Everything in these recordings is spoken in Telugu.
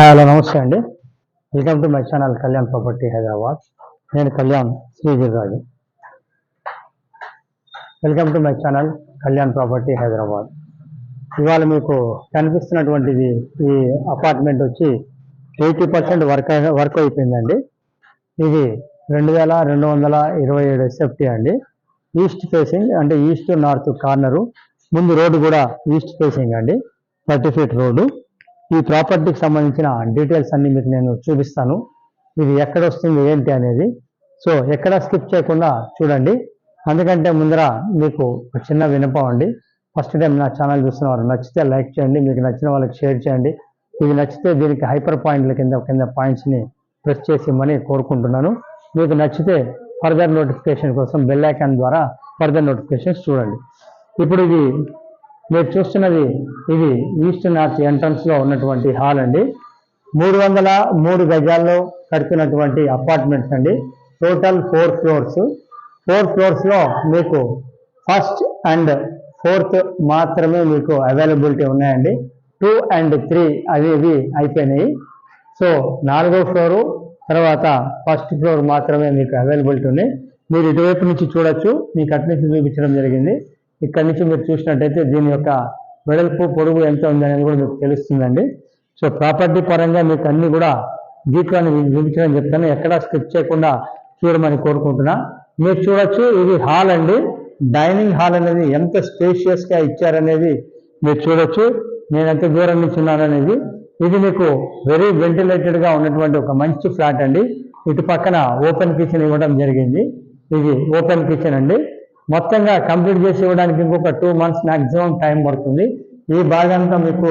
హలో నమస్తే అండి. Welcome to my channel Kalyan property Hyderabad నేను Kalyan Srigiriraju welcome to my channel Kalyan property Hyderabad ఇవాళ మీకు కనిపిస్తున్నటువంటిది ఈ అపార్ట్మెంట్ వచ్చి ఎయిటీ పర్సెంట్ వర్క్ వర్క్ అయిపోయిందండి. ఇది రెండు వేల రెండు వందల ఇరవై ఏడు సెఫ్టీ అండి. ఈస్ట్ ఫేసింగ్ అంటే ఈస్ట్ నార్త్ కార్నరు ముందు రోడ్డు కూడా ఈస్ట్ ఫేసింగ్ అండి. Thirty feet road. ఈ ప్రాపర్టీకి సంబంధించిన డీటెయిల్స్ అన్ని మీకు నేను చూపిస్తాను. ఇది ఎక్కడ వస్తుంది ఏంటి అనేది. సో ఎక్కడ స్కిప్ చేయకుండా చూడండి. అందుకంటే ముందర మీకు ఒక చిన్న వినపం అండి. ఫస్ట్ టైం నా ఛానల్ చూస్తున్నవారు నచ్చితే లైక్ చేయండి మీకు నచ్చిన వాళ్ళకి షేర్ చేయండి. ఇది నచ్చితే దీనికి హైపర్ పాయింట్ల కింద కింద పాయింట్స్ని ప్రెస్ చేసి ఇమ్మని కోరుకుంటున్నాను. మీకు నచ్చితే ఫర్దర్ నోటిఫికేషన్ కోసం బెల్ ఐకాన్ ద్వారా ఫర్దర్ నోటిఫికేషన్స్ చూడండి. ఇప్పుడు ఇది మీరు చూస్తున్నది ఇది ఈస్ట్ నార్త్ ఎంట్రన్స్లో ఉన్నటువంటి హాల్ అండి. మూడు వందల మూడు గజాల్లో కడుతున్నటువంటి అపార్ట్మెంట్స్ అండి. Total four floors. ఫోర్ ఫ్లోర్స్లో మీకు ఫస్ట్ అండ్ ఫోర్త్ మాత్రమే మీకు అవైలబిలిటీ ఉన్నాయండి. టూ అండ్ త్రీ అవి ఇవి అయిపోయినాయి. సో నాలుగో ఫ్లోరు తర్వాత ఫస్ట్ ఫ్లోర్ మాత్రమే మీకు అవైలబిలిటీ ఉన్నాయి మీరు ఇటువైపు నుంచి చూడొచ్చు. మీకు అటు నుంచి చూపించడం జరిగింది. ఇక్కడ నుంచి మీరు చూసినట్టయితే దీని యొక్క వెడల్పు పొడుగు ఎంత ఉంది అనేది కూడా మీకు తెలుస్తుందండి. సో ప్రాపర్టీ పరంగా మీకు అన్ని కూడా డీప్గానే చూపించడం చెప్తాను. ఎక్కడా స్కిప్ చేయకుండా చూడమని కోరుకుంటున్నా. మీరు చూడొచ్చు ఇది హాల్ అండి. డైనింగ్ హాల్ అనేది ఎంత స్పేషియస్గా ఇచ్చారనేది మీరు చూడొచ్చు. నేను ఎంత దూరం నుంచి ఉన్నాననేది. ఇది మీకు వెరీ వెంటిలేటెడ్గా ఉన్నటువంటి ఒక మంచి ఫ్లాట్ అండి. ఇటు పక్కన ఓపెన్ కిచెన్ ఇవ్వడం జరిగింది. ఇది ఓపెన్ కిచెన్ అండి. మొత్తంగా కంప్లీట్ చేసి ఇవ్వడానికి ఇంకొక టూ మంత్స్ మ్యాక్సిమం టైం పడుతుంది. ఈ భాగంతా మీకు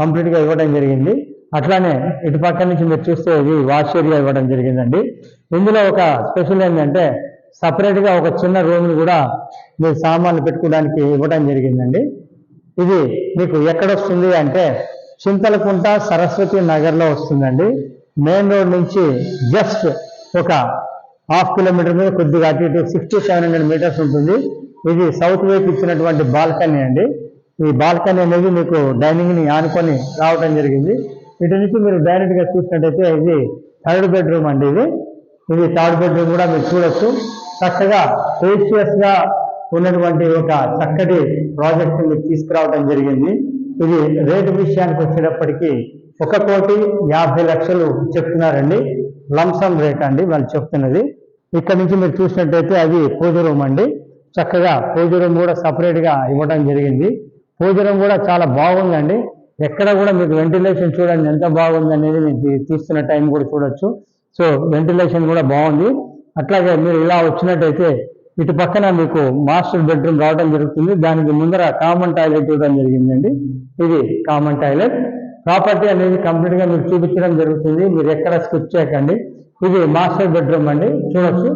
కంప్లీట్గా ఇవ్వడం జరిగింది. అట్లానే ఇటు పక్క నుంచి మీరు చూస్తే ఇది వాష్ ఏరియా ఇవ్వడం జరిగిందండి. ఇందులో ఒక స్పెషల్ ఏంటంటే సపరేట్గా ఒక చిన్న రూమ్ని కూడా మీరు సామాన్లు పెట్టుకోవడానికి ఇవ్వడం జరిగిందండి. ఇది మీకు ఎక్కడ వస్తుంది అంటే చింతలకుంట సరస్వతి నగర్లో వస్తుందండి. మెయిన్ రోడ్ నుంచి జస్ట్ ఒక హాఫ్ కిలోమీటర్ మీద కొద్దిగా అటు ఇటు సిక్స్టీ సెవెన్ హండ్రెడ్ మీటర్స్ ఉంటుంది. ఇది సౌత్ వైపు ఇచ్చినటువంటి బాల్కనీ అండి. ఈ బాల్కనీ అనేది మీకు డైనింగ్ని ఆనుకొని రావడం జరిగింది. ఇటు నుంచి మీరు డైరెక్ట్గా చూసినట్టయితే ఇది థర్డ్ బెడ్రూమ్ అండి ఇది. ఇది థర్డ్ బెడ్రూమ్ కూడా మీరు చూడొచ్చు. చక్కగా స్పేషియస్గా ఉన్నటువంటి ఒక చక్కటి ప్రాజెక్ట్ మీకు తీసుకురావడం జరిగింది. ఇది రేటు విషయానికి వచ్చేటప్పటికీ ఒక కోటి యాభై లక్షలు చెప్తున్నారండి. లంసమ్ రేట్ అండి వాళ్ళు చెప్తున్నది. ఇక్కడ నుంచి మీరు చూసినట్టయితే అది పూజ రూమ్ అండి. చక్కగా పూజ రూమ్ కూడా సపరేట్గా ఇవ్వడం జరిగింది. పూజ రూమ్ కూడా చాలా బాగుందండి. ఎక్కడ కూడా మీకు వెంటిలేషన్ చూడండి ఎంత బాగుంది అనేది మీకు తీస్తున్న టైం కూడా చూడొచ్చు. సో వెంటిలేషన్ కూడా బాగుంది. అట్లాగే మీరు ఇలా వచ్చినట్టయితే ఇటు పక్కన మీకు మాస్టర్ బెడ్రూమ్ రావడం జరుగుతుంది. దానికి ముందర కామన్ టాయిలెట్ ఇవ్వడం జరిగిందండి. ఇది కామన్ టాయిలెట్ ప్రాపర్టీ అనేది కంప్లీట్గా మీకు చూపించడం జరుగుతుంది. మీరు ఎక్కడ స్కిప్ చేయకండి. ఇది మాస్టర్ బెడ్రూమ్ అండి. చూడొచ్చు.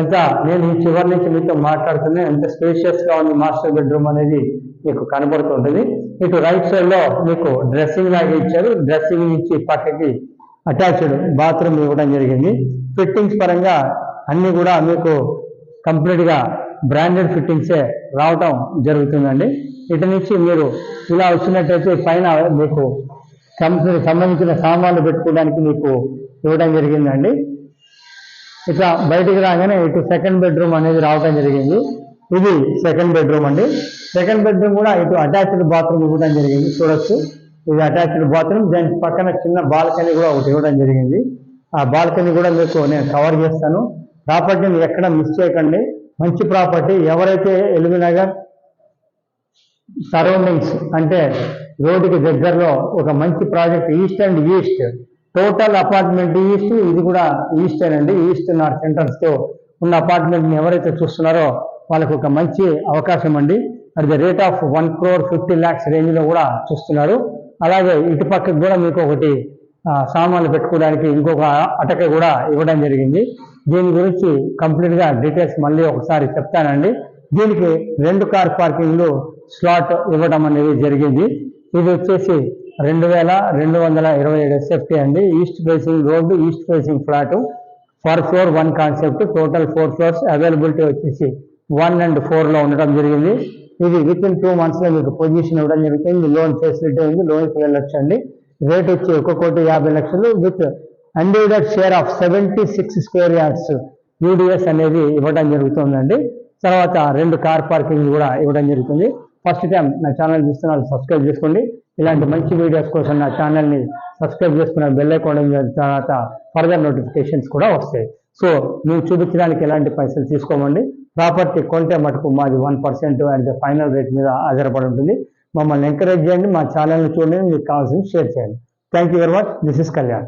ఎంత నేను ఈ చివరి నుంచి మీతో మాట్లాడుతున్నా ఎంత స్పేషియస్గా ఉంది మాస్టర్ బెడ్రూమ్ అనేది మీకు కనబడుతుంటుంది. ఇటు రైట్ సైడ్లో మీకు డ్రెస్సింగ్ లాగా ఇచ్చారు. డ్రెస్సింగ్ నుంచి పక్కకి అటాచ్డ్ బాత్రూమ్ ఇవ్వడం జరిగింది. ఫిట్టింగ్స్ పరంగా అన్ని కూడా మీకు కంప్లీట్గా బ్రాండెడ్ ఫిట్టింగ్సే రావటం జరుగుతుందండి. ఇటు నుంచి మీరు ఇలా వచ్చినట్టయితే పైన మీకు సంబంధించిన సామాన్లు పెట్టుకోవడానికి మీకు ఇవ్వడం జరిగిందండి. ఇట్లా బయటికి రాగానే ఇటు సెకండ్ బెడ్రూమ్ అనేది రావడం జరిగింది. ఇది సెకండ్ బెడ్రూమ్ అండి. సెకండ్ బెడ్రూమ్ కూడా ఇటు అటాచ్డ్ బాత్రూమ్ ఇవ్వడం జరిగింది. చూడొచ్చు. ఇది అటాచ్డ్ బాత్రూమ్. దాని పక్కన చిన్న బాల్కనీ కూడా ఒకటి ఇవ్వడం జరిగింది. ఆ బాల్కనీ కూడా మీకు నేను కవర్ చేస్తాను. ప్రాపర్టీని ఎక్కడ మిస్ చేయకండి. మంచి ప్రాపర్టీ. ఎవరైతే ఎల్బీ నగర్ సరౌండింగ్స్ అంటే రోడ్డుకి దగ్గరలో ఒక మంచి project east and east total apartment east ఇది కూడా ఈస్ట్ అండి ఈస్ట్ నార్త్ ఎంట్రన్స్తో ఉన్న అపార్ట్మెంట్ని ఎవరైతే చూస్తున్నారో వాళ్ళకు ఒక మంచి అవకాశం అండి. At the rate of one crore fifty lakhs రేంజ్లో కూడా చూస్తున్నారు. అలాగే ఇటు పక్కకు కూడా మీకు ఒకటి సామాన్లు పెట్టుకోవడానికి ఇంకొక అటక కూడా ఇవ్వడం జరిగింది. దీని గురించి కంప్లీట్గా డీటెయిల్స్ మళ్ళీ ఒకసారి చెప్తానండి. దీనికి రెండు కార్ పార్కింగ్లు స్లాట్ ఇవ్వడం అనేది జరిగింది. ఇది వచ్చేసి రెండు వేల రెండు వందల ఇరవై ఏడు ఎస్ఎఫ్టీ అండి. East facing road east facing flat for floor one concept total four floors availability వచ్చేసి వన్ అండ్ ఫోర్లో ఉండడం జరిగింది. ఇది విత్ ఇన్ టూ మంత్స్లో మీకు పొజిషన్ ఇవ్వడం జరుగుతుంది. లోన్ ఫెసిలిటీ ఉంది. లోన్కి వెళ్ళొచ్చండి రేట్ వచ్చి ఒక కోటి యాభై లక్షలు with undivided share of seventy six square yards UDS అనేది ఇవ్వడం జరుగుతుందండి. తర్వాత రెండు కార్ పార్కింగ్ కూడా ఇవ్వడం జరుగుతుంది. ఫస్ట్ టైం నా ఛానల్ చూస్తున్నారు సబ్స్క్రైబ్ చేసుకోండి. ఇలాంటి మంచి వీడియోస్ కోసం నా ఛానల్ని సబ్స్క్రైబ్ చేసుకున్న బెల్ ఐకాన్ తర్వాత ఫర్దర్ నోటిఫికేషన్స్ కూడా వస్తాయి. సో నువ్వు చూపించడానికి ఎలాంటి పైసలు తీసుకోమండి. ప్రాపర్టీ కొంటే మటుకు మాది one percent and final rate మీద ఆధారపడి ఉంటుంది. మమ్మల్ని ఎంకరేజ్ చేయండి మా ఛానల్ని చూడండి మీకు కావాల్సింది షేర్ చేయండి. Thank you very much this is Kalyan